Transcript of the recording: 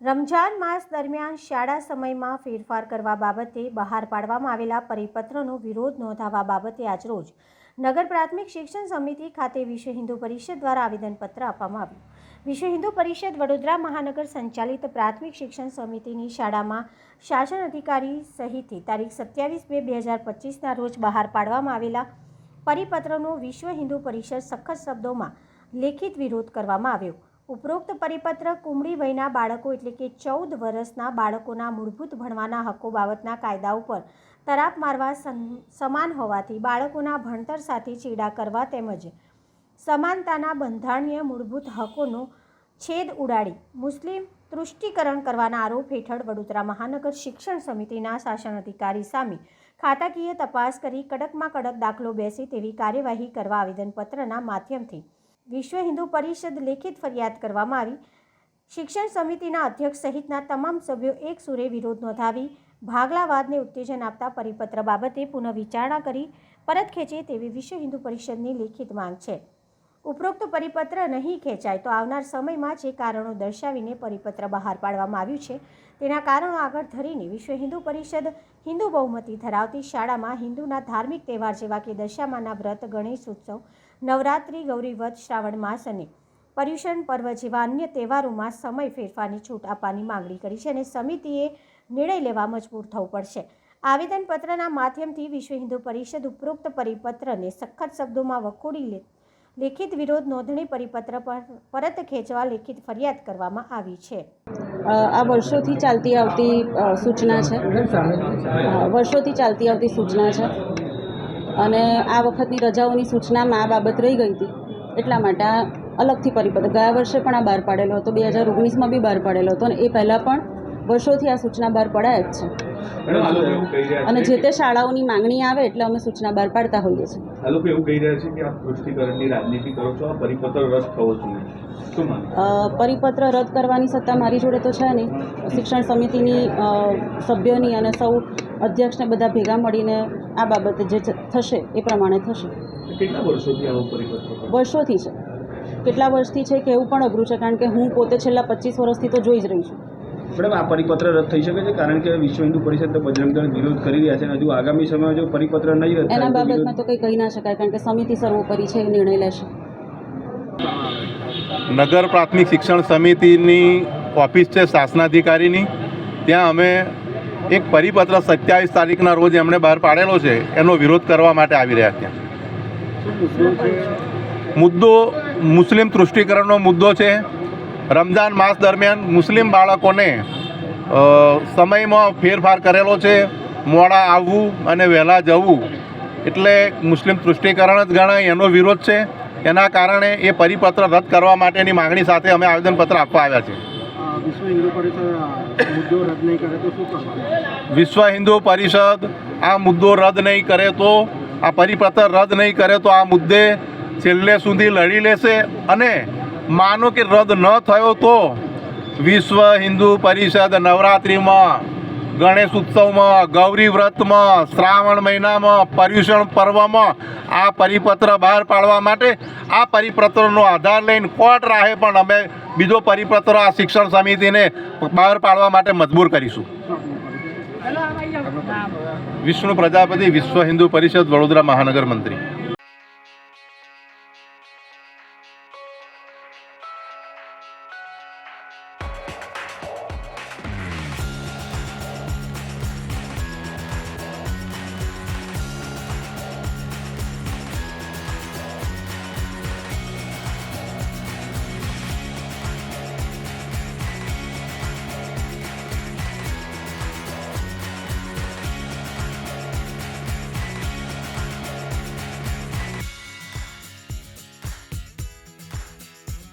રમજાન માસ દરમિયાન શાળા સમયમાં ફેરફાર કરવા બાબતે બહાર પાડવામાં આવેલા પરિપત્રનો વિરોધ નોંધાવવા બાબતે આજરોજ નગર પ્રાથમિક શિક્ષણ સમિતિ ખાતે વિશ્વ હિન્દુ પરિષદ દ્વારા આવેદનપત્ર આપવામાં આવ્યું. વિશ્વ હિન્દુ પરિષદ વડોદરા મહાનગર સંચાલિત પ્રાથમિક શિક્ષણ સમિતિની શાળામાં શાસન અધિકારી સહિતથી તારીખ સત્યાવીસ બે બે હજાર પચીસના રોજ બહાર પાડવામાં આવેલા પરિપત્રનો વિશ્વ હિન્દુ પરિષદ સખત શબ્દોમાં લેખિત વિરોધ કરવામાં આવ્યો. ઉપરોક્ત પરિપત્ર કુમળી વયના બાળકો એટલે કે ચૌદ વર્ષના બાળકોના મૂળભૂત ભણવાના હક્કો બાબતના કાયદા ઉપર તરાપ મારવા સમાન હોવાથી બાળકોના ભણતર સાથે ચેડા કરવા તેમજ સમાનતાના બંધારણીય મૂળભૂત હકોનો છેદ ઉડાડી મુસ્લિમ તૃષ્ટિકરણ કરવાના આરોપ હેઠળ વડોદરા મહાનગર શિક્ષણ સમિતિના શાસન અધિકારી સામે ખાતાકીય તપાસ કરી કડકમાં કડક દાખલો બેસે તેવી કાર્યવાહી કરવા આવેદનપત્રના માધ્યમથી વિશ્વ હિન્દુ પરિષદ લેખિત ફરિયાદ કરવામાં આવી. શિક્ષણ સમિતિના અધ્યક્ષ સહિતના તમામ સભ્યો એક સુરે વિરોધ નોંધાવી, ભાગલાવાદને ઉત્તેજન આપતા પરિપત્ર બાબતે પુનઃ વિચારણા કરી, પરત ખેંચે તેવી વિશ્વ હિન્દુ પરિષદની લેખિત માંગ છે. ઉપરોક્ત પરિપત્ર નહીં ખેંચાય તો આવનાર સમયમાં જે કારણો દર્શાવીને પરિપત્ર બહાર પાડવામાં આવ્યું છે, તેના કારણો આગળ ધરીને વિશ્વ હિન્દુ પરિષદ હિન્દુ બહુમતી ધરાવતી શાળામાં હિન્દુના ધાર્મિક તહેવાર જેવા કે દશામાના વ્રત, ગણેશ ઉત્સવ નવરાત્રિ ગૌરીવ્રત શ્રાવણ માસ અને પર્યુષણ પર્વ જેવા અન્ય તહેવારોમાં સમય ફેરફારની છૂટ આપવાની માંગણી કરી છે અને સમિતિએ નિર્ણય લેવા મજબૂર થવું પડશે. આવેદનપત્રના માધ્યમથી વિશ્વ હિન્દુ પરિષદ ઉપરોક્ત પરિપત્રને સખત શબ્દોમાં વખોડી લે, લેખિત વિરોધ નોંધણી પરિપત્ર પર પરત ખેંચવા લેખિત ફરિયાદ કરવામાં આવી છે. આ વર્ષોથી ચાલતી આવતી સૂચના છે. વર્ષોથી ચાલતી આવતી સૂચના છે. અને આ વખતની રજાઓની સૂચનામાં આ બાબત રહી ગઈ હતી. એટલા માટે આ અલગથી પરિપત્ર ગયા વર્ષે પણ આ બહાર પાડેલો હતો, બે હજાર ઓગણીસમાં બી બહાર પાડેલો હતો અને એ પહેલાં પણ વર્ષોથી આ સૂચના બહાર પડાય જ છે. અને જે તે શાળાઓની માંગણી આવે એટલે અમે સૂચના બહાર પાડતા હોઈએ છીએ. આ લોકો એવું કહી રહ્યા છે કે આપ પુષ્ટિકરણની રાજનીતિ કરો છો આ પરિપત્ર રદ થવો જોઈએ. શું માનો અ, પરિપત્ર રદ કરવાની સત્તા મારી જોડે તો છે નહીં. શિક્ષણ સમિતિની સભ્યોની અને સૌ અધ્યક્ષને બધા ભેગા મળીને આ બાબતે જે થશે એ પ્રમાણે થશે. કેટલા વર્ષોથી આવો પરિપત્ર છે? વર્ષોથી છે. કેટલા વર્ષથી છે કે એવું પણ અઘરું છે કારણ કે હું પોતે છેલ્લા પચીસ વર્ષથી તો જોઈ જ રહી છું. મેડમ આ પરિપત્ર રદ થઈ શકે છે કારણ કે વિશ્વ હિન્દુ પરિષદ તો બજરંગ દળ વિરોધ કરી રહ્યા છે અને હજુ આગામી સમયમાં જો પરિપત્ર નહીં રદ એના બાબતમાં તો કંઈ કહી ના શકાય કારણ કે સમિતિ સર્વોપરી છે એ નિર્ણય લેશે. નગર પ્રાથમિક શિક્ષણ સમિતિની ઓફિસ છે શાસનાધિકારીની. ત્યાં અમે એક પરિપત્ર સત્યાવીસ તારીખના રોજ એમણે બહાર પાડેલો છે એનો વિરોધ કરવા માટે આવી રહ્યા ત્યાં મુદ્દો મુસ્લિમ તૃષ્ટિકરણનો મુદ્દો છે. રમજાન માસ દરમિયાન મુસ્લિમ બાળકોને સમયમાં ફેરફાર કરેલો છે મોડા આવવું અને વહેલા જવું. એટલે મુસ્લિમ તૃષ્ટિકરણ જ ગણાય એનો વિરોધ છે. એના કારણે એ પરિપત્ર રદ કરવા માટેની માગણી સાથે અમે આવેદનપત્ર આપવા આવ્યા છે વિશ્વ હિન્દુ પરિષદ આ મુદ્દો રદ નહીં કરે તો આ પરિપત્ર રદ નહીં કરે તો આ મુદ્દે છેલ્લે સુધી લડી લેશે અને માનો કે રદ ન થયો તો વિશ્વ હિન્દુ પરિષદ નવરાત્રિમાં, ગણેશ ઉત્સવમાં, ગૌરી વ્રતમાં, શ્રાવણ મહિનામાં, પર્યુષણ પર્વમાં આ પરિપત્ર બહાર પાડવા માટે આ પરિપત્રનો આધાર લઈને કોર્ટ રાહે પણ અમે બીજો પરિપત્ર આ શિક્ષણ સમિતિને બહાર પાડવા માટે મજબૂર કરીશું. વિષ્ણુ પ્રજાપતિ, વિશ્વ હિન્દુ પરિષદ વડોદરા મહાનગર મંત્રી